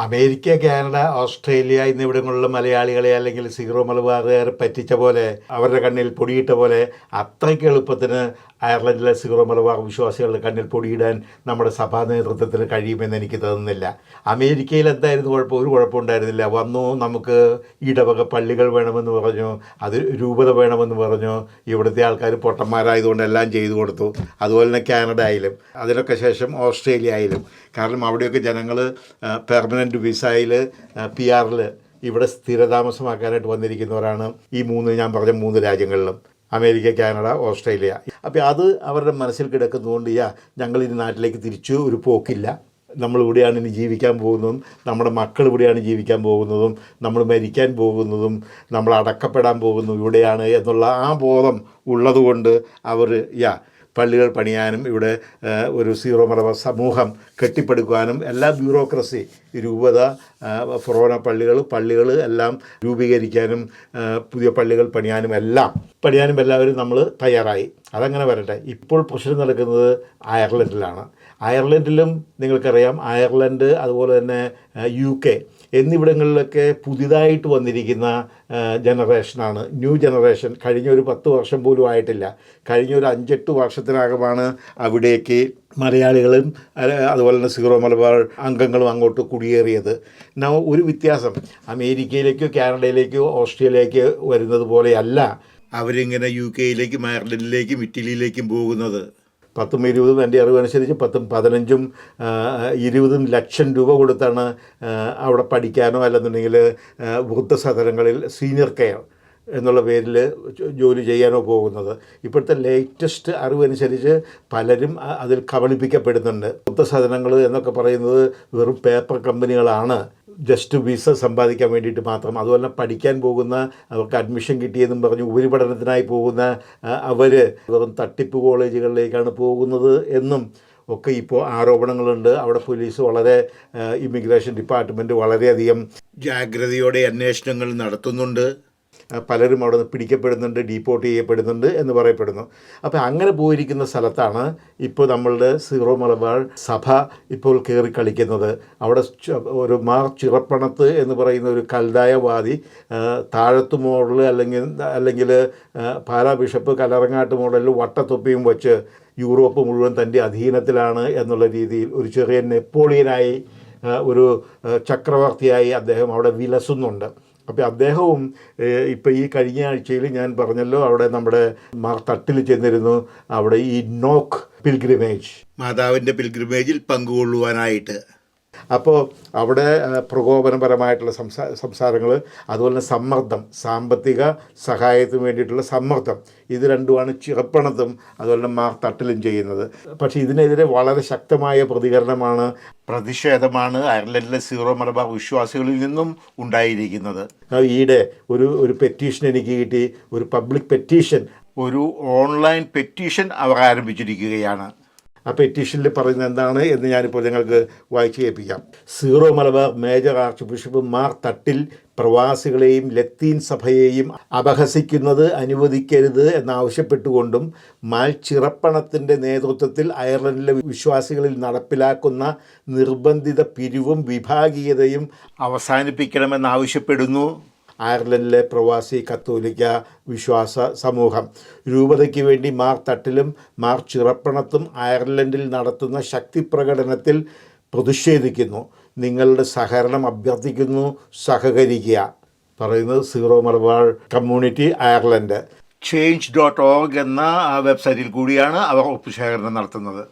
America Canada Australia എന്നിവിടങ്ങളിലുള്ള മലയാളികളെ അല്ലെങ്കിൽ zero മലബാറുകാരെ പറ്റിച്ച പോലെ അവരുടെ കണ്ണിൽ പൊടിയിട്ട പോലെ അത്രയ്ക്ക് എളുപ്പത്തിന് അയർലൻഡിലെ സിറോ മലബാർ വിശ്വാസികളുടെ കണ്ണിൽ പൊടിയിടാൻ നമ്മുടെ സഭാ നേതൃത്വത്തിന് കഴിയുമെന്ന് എനിക്ക് തോന്നുന്നില്ല. അമേരിക്കയിൽ എന്തായിരുന്നു കുഴപ്പം? ഒരു കുഴപ്പമുണ്ടായിരുന്നില്ല വന്നു നമുക്ക് ഇടവക പള്ളികൾ വേണമെന്ന് പറഞ്ഞു അത് രൂപത വേണമെന്ന് പറഞ്ഞു. ഇവിടുത്തെ ആൾക്കാർ പൊട്ടന്മാരായതുകൊണ്ട് എല്ലാം ചെയ്തു കൊടുത്തു. അതുപോലെ തന്നെ കാനഡ ആയാലും അതിനൊക്കെ ശേഷം ഓസ്ട്രേലിയ ആയാലും. കാരണം അവിടെയൊക്കെ ജനങ്ങൾ പെർമനന്റ് വിസയിൽ പി ആറിൽ ഇവിടെ സ്ഥിരതാമസമാക്കാനായിട്ട് വന്നിരിക്കുന്നവരാണ് ഈ മൂന്ന് ഞാൻ പറഞ്ഞ മൂന്ന് രാജ്യങ്ങളിലും. America Canada Australia. അപ്പോൾ അത് അവരുടെ മനസ്സിൽ കിടക്കുന്നതുകൊണ്ട് യാ ഞങ്ങൾ ഇനി നാട്ടിലേക്ക് തിരിച്ചു ഒരു പോക്കില്ല. നമ്മൾ ഇവിടെയാണ് ഇനി ജീവിക്കാൻ പോകുന്നതും നമ്മുടെ മക്കൾ ഇവിടെയാണ് ജീവിക്കാൻ പോകുന്നതും നമ്മൾ മരിക്കാൻ പോകുന്നതും നമ്മൾ അടക്കപ്പെടാൻ പോകുന്നതും ഇവിടെയാണ് എന്നുള്ള ആ ബോധം ഉള്ളതുകൊണ്ട് അവർ യാ പള്ളികൾ പണിയാനും ഇവിടെ ഒരു സീറോ മലബാർ സമൂഹം കെട്ടിപ്പടുക്കുവാനും എല്ലാ ബ്യൂറോക്രസി രൂപത ഫൊറോന പള്ളികൾ പള്ളികൾ എല്ലാം രൂപീകരിക്കാനും പുതിയ പള്ളികൾ പണിയാനും എല്ലാം പണിയാനും എല്ലാവരും നമ്മൾ തയ്യാറായി. അതങ്ങനെ വരട്ടെ. ഇപ്പോൾ പ്രശ്നം നടക്കുന്നത് അയർലൻഡിലാണ്. അയർലൻഡിലും നിങ്ങൾക്കറിയാം അയർലൻഡ് അതുപോലെ തന്നെ യു കെ എന്നിവിടങ്ങളിലൊക്കെ പുതിയതായിട്ട് വന്നിരിക്കുന്ന ജനറേഷനാണ്. New generation. കഴിഞ്ഞ ഒരു പത്ത് വർഷം പോലും ആയിട്ടില്ല. കഴിഞ്ഞ ഒരു അഞ്ചെട്ട് വർഷത്തിനകമാണ് അവിടേക്ക് മലയാളികളും അതുപോലെ തന്നെ സീറോ മലബാർ അംഗങ്ങളും അങ്ങോട്ട് കുടിയേറിയത്. ന ഒരു വ്യത്യാസം. അമേരിക്കയിലേക്കോ കാനഡയിലേക്കോ ഓസ്ട്രേലിയയിലേക്കോ വരുന്നത് പോലെയല്ല അവരിങ്ങനെ യു കെയിലേക്കും അയർലൻഡിലേക്കും ഇറ്റലിയിലേക്കും പോകുന്നത്. പത്തും ഇരുപതും എന്റെ അറിവനുസരിച്ച് പത്തും പതിനഞ്ചും ഇരുപതും ലക്ഷം രൂപ കൊടുത്താണ് അവിടെ പഠിക്കാനോ അല്ലെന്നുണ്ടെങ്കിൽ വൃദ്ധസദനങ്ങളിൽ സീനിയർ കെയർ എന്നുള്ള പേരിൽ ജോലി ചെയ്യാനോ പോകുന്നത്. ഇപ്പോഴത്തെ ലേറ്റസ്റ്റ് അറിവനുസരിച്ച് പലരും അതിൽ കബളിപ്പിക്കപ്പെടുന്നുണ്ട്. വൃദ്ധസദനങ്ങൾ എന്നൊക്കെ പറയുന്നത് വെറും പേപ്പർ കമ്പനികളാണ് ജസ്റ്റ് വിസ സമ്പാദിക്കാൻ വേണ്ടിയിട്ട് മാത്രം. അതുപോലെ പഠിക്കാൻ പോകുന്ന അവർക്ക് അഡ്മിഷൻ കിട്ടിയെന്നും പറഞ്ഞ് ഉപരിപഠനത്തിനായി പോകുന്ന അവർ വെറും തട്ടിപ്പ് കോളേജുകളിലേക്കാണ് പോകുന്നത് എന്നും ഒക്കെ ഇപ്പോൾ ആരോപണങ്ങളുണ്ട്. അവിടെ പോലീസ് വളരെ ഇമിഗ്രേഷൻ ഡിപ്പാർട്ട്മെന്റ് വളരെയധികം ജാഗ്രതയോടെ അന്വേഷണങ്ങൾ നടത്തുന്നുണ്ട്. പലരും അവിടെ നിന്ന് പിടിക്കപ്പെടുന്നുണ്ട് ഡീപ്പോർട്ട് ചെയ്യപ്പെടുന്നുണ്ട് എന്ന് പറയപ്പെടുന്നു. അപ്പോൾ അങ്ങനെ പോയിരിക്കുന്ന സ്ഥലത്താണ് ഇപ്പോൾ നമ്മളുടെ സീറോ മലബാർ സഭ ഇപ്പോൾ കയറി കളിക്കുന്നത്. അവിടെ ഒരു മാർ ചിറപ്പണത്ത് എന്ന് പറയുന്ന ഒരു കൽതായവാദി താഴത്തു മോഡൽ അല്ലെങ്കിൽ അല്ലെങ്കിൽ പാലാ ബിഷപ്പ് കലറങ്ങാട്ട് മോഡലിൽ വട്ടത്തൊപ്പിയും വച്ച് യൂറോപ്പ് മുഴുവൻ തന്റെ അധീനത്തിലാണ് എന്നുള്ള രീതിയിൽ ഒരു ചെറിയ നെപ്പോളിയനായി ഒരു ചക്രവർത്തിയായി അദ്ദേഹം അവിടെ വിലസുന്നുണ്ട്. അപ്പോൾ അദ്ദേഹവും ഇപ്പോൾ ഈ കഴിഞ്ഞ ആഴ്ചയിൽ ഞാൻ പറഞ്ഞല്ലോ അവിടെ നമ്മുടെ മാർ തട്ടിൽ ചെന്നിരുന്നു. അവിടെ ഈ നോക്ക് പിൽഗ്രിമേജ്. മാതാവിന്റെ പിൽഗ്രിമേജിൽ പങ്കുകൊള്ളുവാനായിട്ട്. അപ്പോൾ അവിടെ പ്രകോപനപരമായിട്ടുള്ള സംസാ സംസാരങ്ങൾ അതുപോലെ തന്നെ സമ്മർദ്ദം സാമ്പത്തിക സഹായത്തിന് വേണ്ടിയിട്ടുള്ള സമ്മർദ്ദം. ഇത് രണ്ടുമാണ് ചിറപ്പണത്തും അതുപോലെ തന്നെ മാർ തട്ടിലും ചെയ്യുന്നത്. പക്ഷേ ഇതിനെതിരെ വളരെ ശക്തമായ പ്രതികരണമാണ് പ്രതിഷേധമാണ് അയർലൻഡിലെ സീറോ മലബാർ വിശ്വാസികളിൽ നിന്നും ഉണ്ടായിരിക്കുന്നത്. ഈയിടെ ഒരു ഒരു പെറ്റീഷൻ എനിക്ക് കിട്ടി ഒരു പബ്ലിക് പെറ്റീഷൻ. ഒരു ഓൺലൈൻ പെറ്റീഷൻ അവർ ആരംഭിച്ചിരിക്കുകയാണ്. ആ പെറ്റീഷനിൽ പറയുന്നത് എന്താണ് എന്ന് ഞാനിപ്പോൾ നിങ്ങൾക്ക് വായിച്ചു കേൾപ്പിക്കാം. Syro Malabar major archbishop Mar Thattil പ്രവാസികളെയും ലത്തീൻ സഭയെയും അപഹസിക്കുന്നത് അനുവദിക്കരുത് എന്നാവശ്യപ്പെട്ടുകൊണ്ടും മാൽ ചിറപ്പണത്തിന്റെ നേതൃത്വത്തിൽ അയർലൻഡിലെ വിശ്വാസികളിൽ നടപ്പിലാക്കുന്ന നിർബന്ധിത പിരിവും വിഭാഗീയതയും അവസാനിപ്പിക്കണമെന്നാവശ്യപ്പെടുന്നു. അയർലൻഡിലെ പ്രവാസി കത്തോലിക്ക വിശ്വാസ സമൂഹം. രൂപതയ്ക്ക് വേണ്ടി മാർ തട്ടിലും മാർ ചിറപ്പണത്തും അയർലൻഡിൽ നടത്തുന്ന ശക്തി പ്രകടനത്തിൽ പ്രതിഷേധിക്കുന്നു. നിങ്ങളുടെ സഹകരണം അഭ്യർത്ഥിക്കുന്നു സഹകരിക്കുക. പറയുന്നത് Syro Malabar community Ireland. Change dot org എന്ന ആ വെബ്സൈറ്റിൽ കൂടിയാണ് അവർ ഒപ്പുശേഖരണം നടത്തുന്നത്.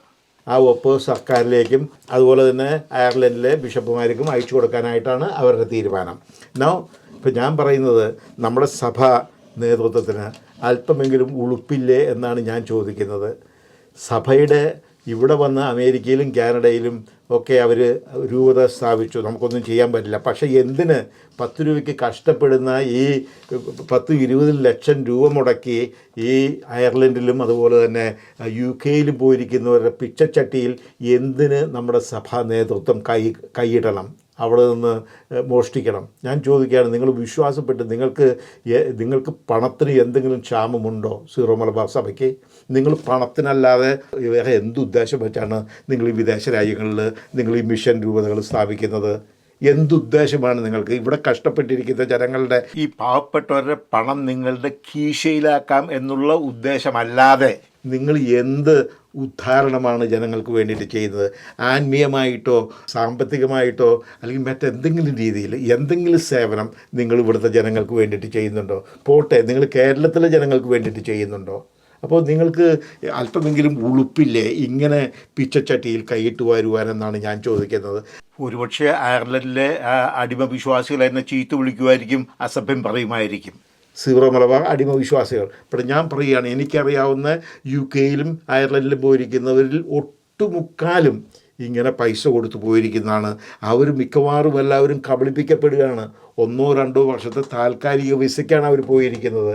ആ ഒപ്പ് സർക്കാരിലേക്കും അതുപോലെ തന്നെ അയർലൻഡിലെ ബിഷപ്പുമാർക്കും അയച്ചു കൊടുക്കാനായിട്ടാണ് അവരുടെ തീരുമാനം. നോ ഇപ്പം ഞാൻ പറയുന്നത് നമ്മുടെ സഭ നേതൃത്വത്തിന് അല്പമെങ്കിലും ഉളുപ്പില്ലേ എന്നാണ് ഞാൻ ചോദിക്കുന്നത്. സഭയുടെ ഇവിടെ വന്ന് അമേരിക്കയിലും കാനഡയിലും ഒക്കെ അവർ രൂപത സ്ഥാപിച്ചു. നമുക്കൊന്നും ചെയ്യാൻ പറ്റില്ല. പക്ഷേ എന്തിന് പത്ത് രൂപയ്ക്ക് കഷ്ടപ്പെടുന്ന ഈ പത്ത് ഇരുപത് ലക്ഷം രൂപ മുടക്കി ഈ അയർലൻഡിലും അതുപോലെ തന്നെ യു കെയിലും പോയിരിക്കുന്നവരുടെ പിച്ചച്ചട്ടിയിൽ എന്തിന് നമ്മുടെ സഭാ നേതൃത്വം കൈ കൈയിടണം? അവിടെ നിന്ന് മോഷ്ടിക്കണം. ഞാൻ ചോദിക്കുകയാണ് നിങ്ങൾ വിശ്വാസപ്പെട്ട് നിങ്ങൾക്ക് നിങ്ങൾക്ക് പണത്തിന് എന്തെങ്കിലും ക്ഷാമമുണ്ടോ സീറോ മലബാർ സഭയ്ക്ക്? നിങ്ങൾ പണത്തിനല്ലാതെ വേറെ എന്ത് ഉദ്ദേശം വെച്ചാണ് നിങ്ങൾ ഈ വിദേശ രാജ്യങ്ങളിൽ നിങ്ങൾ ഈ മിഷൻ രൂപതകൾ സ്ഥാപിക്കുന്നത്? എന്തുദ്ദേശമാണ് നിങ്ങൾക്ക്? ഇവിടെ കഷ്ടപ്പെട്ടിരിക്കുന്ന ജനങ്ങളുടെ ഈ പാവപ്പെട്ടവരുടെ പണം നിങ്ങളുടെ കീശയിലാക്കാം എന്നുള്ള ഉദ്ദേശമല്ലാതെ നിങ്ങൾ എന്ത് ഉദ്ധാരണമാണ് ജനങ്ങൾക്ക് വേണ്ടിയിട്ട് ചെയ്യുന്നത്. ആത്മീയമായിട്ടോ സാമ്പത്തികമായിട്ടോ അല്ലെങ്കിൽ മറ്റെന്തെങ്കിലും രീതിയിൽ എന്തെങ്കിലും സേവനം നിങ്ങൾ ഇവിടുത്തെ ജനങ്ങൾക്ക് വേണ്ടിയിട്ട് ചെയ്യുന്നുണ്ടോ? പോട്ടെ നിങ്ങൾ കേരളത്തിലെ ജനങ്ങൾക്ക് വേണ്ടിയിട്ട് ചെയ്യുന്നുണ്ടോ? അപ്പോൾ നിങ്ങൾക്ക് അല്പമെങ്കിലും ഉളുപ്പില്ലേ ഇങ്ങനെ പിച്ചച്ചട്ടിയിൽ കൈയിട്ട് വരുവാനെന്നാണ് ഞാൻ ചോദിക്കുന്നത്. ഒരുപക്ഷെ അയർലൻഡിലെ അടിമ വിശ്വാസികൾ എന്നെ ചീത്ത വിളിക്കുമായിരിക്കും അസഭ്യം പറയുമായിരിക്കും. സീറോ മലബാർ അടിമ വിശ്വാസികൾ. ഇവിടെ ഞാൻ പറയുകയാണ് എനിക്കറിയാവുന്ന യു കെയിലും അയർലൻഡിലും പോയിരിക്കുന്നവരിൽ ഒട്ടുമുക്കാലും ഇങ്ങനെ പൈസ കൊടുത്തു പോയിരിക്കുന്നതാണ്. അവർ മിക്കവാറും എല്ലാവരും കബളിപ്പിക്കപ്പെടുകയാണ്. ഒന്നോ രണ്ടോ വർഷത്തെ താൽക്കാലിക വിസയ്ക്കാണ് അവർ പോയിരിക്കുന്നത്.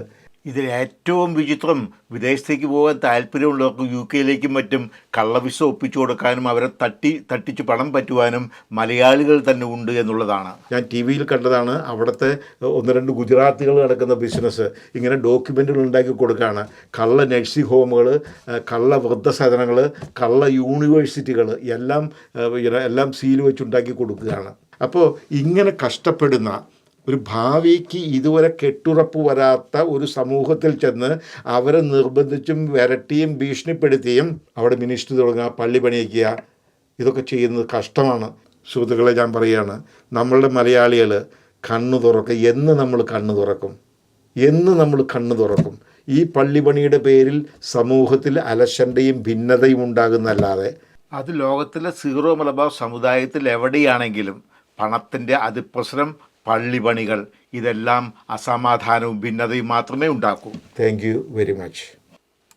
ഇതിൽ ഏറ്റവും വിചിത്രം വിദേശത്തേക്ക് പോകാൻ താല്പര്യമുള്ളവർക്ക് യു കെയിലേക്കും മറ്റും കള്ളവിസ ഒപ്പിച്ചു കൊടുക്കാനും അവരെ തട്ടി തട്ടിച്ച് പണം പറ്റുവാനും മലയാളികൾ തന്നെ ഉണ്ട് എന്നുള്ളതാണ്. ഞാൻ ടി വിയിൽ കണ്ടതാണ് അവിടുത്തെ ഒന്ന് രണ്ട് ഗുജറാത്തികൾ നടക്കുന്ന ബിസിനസ് ഇങ്ങനെ ഡോക്യുമെന്റുകൾ ഉണ്ടാക്കി കൊടുക്കുകയാണ് കള്ള നഴ്സിംഗ് ഹോമുകൾ കള്ള വൃദ്ധസദനങ്ങൾ കള്ള യൂണിവേഴ്സിറ്റികൾ എല്ലാം എല്ലാം സീൽ വെച്ചുണ്ടാക്കി കൊടുക്കുകയാണ്. അപ്പോൾ ഇങ്ങനെ കഷ്ടപ്പെടുന്ന ഒരു ഭാവിക്ക് ഇതുവരെ കെട്ടുറപ്പ് വരാത്ത ഒരു സമൂഹത്തിൽ ചെന്ന് അവരെ നിർബന്ധിച്ചും വിരട്ടിയും ഭീഷണിപ്പെടുത്തിയും അവിടെ മിനിസ്റ്റർ തുടങ്ങുക പള്ളി പണിയിക്കുക ഇതൊക്കെ ചെയ്യുന്നത് കഷ്ടമാണ്. സുഹൃത്തുക്കളെ ഞാൻ പറയുകയാണ് നമ്മളുടെ മലയാളികൾ കണ്ണു തുറക്കുക എന്ന് നമ്മൾ കണ്ണു തുറക്കും? എന്ന് നമ്മൾ കണ്ണു തുറക്കും? ഈ പള്ളിപണിയുടെ പേരിൽ സമൂഹത്തിൽ അലശന്റെയും ഭിന്നതയും ഉണ്ടാകുന്നല്ലാതെ അത് ലോകത്തിലെ സീറോ മലബാർ സമുദായത്തിൽ എവിടെയാണെങ്കിലും പണത്തിന്റെ അതിപ്രസരം പള്ളിപണികൾ ഇതെല്ലാം അസമാധാനവും ഭിന്നതയും മാത്രമേ ഉണ്ടാക്കൂ. Thank you very much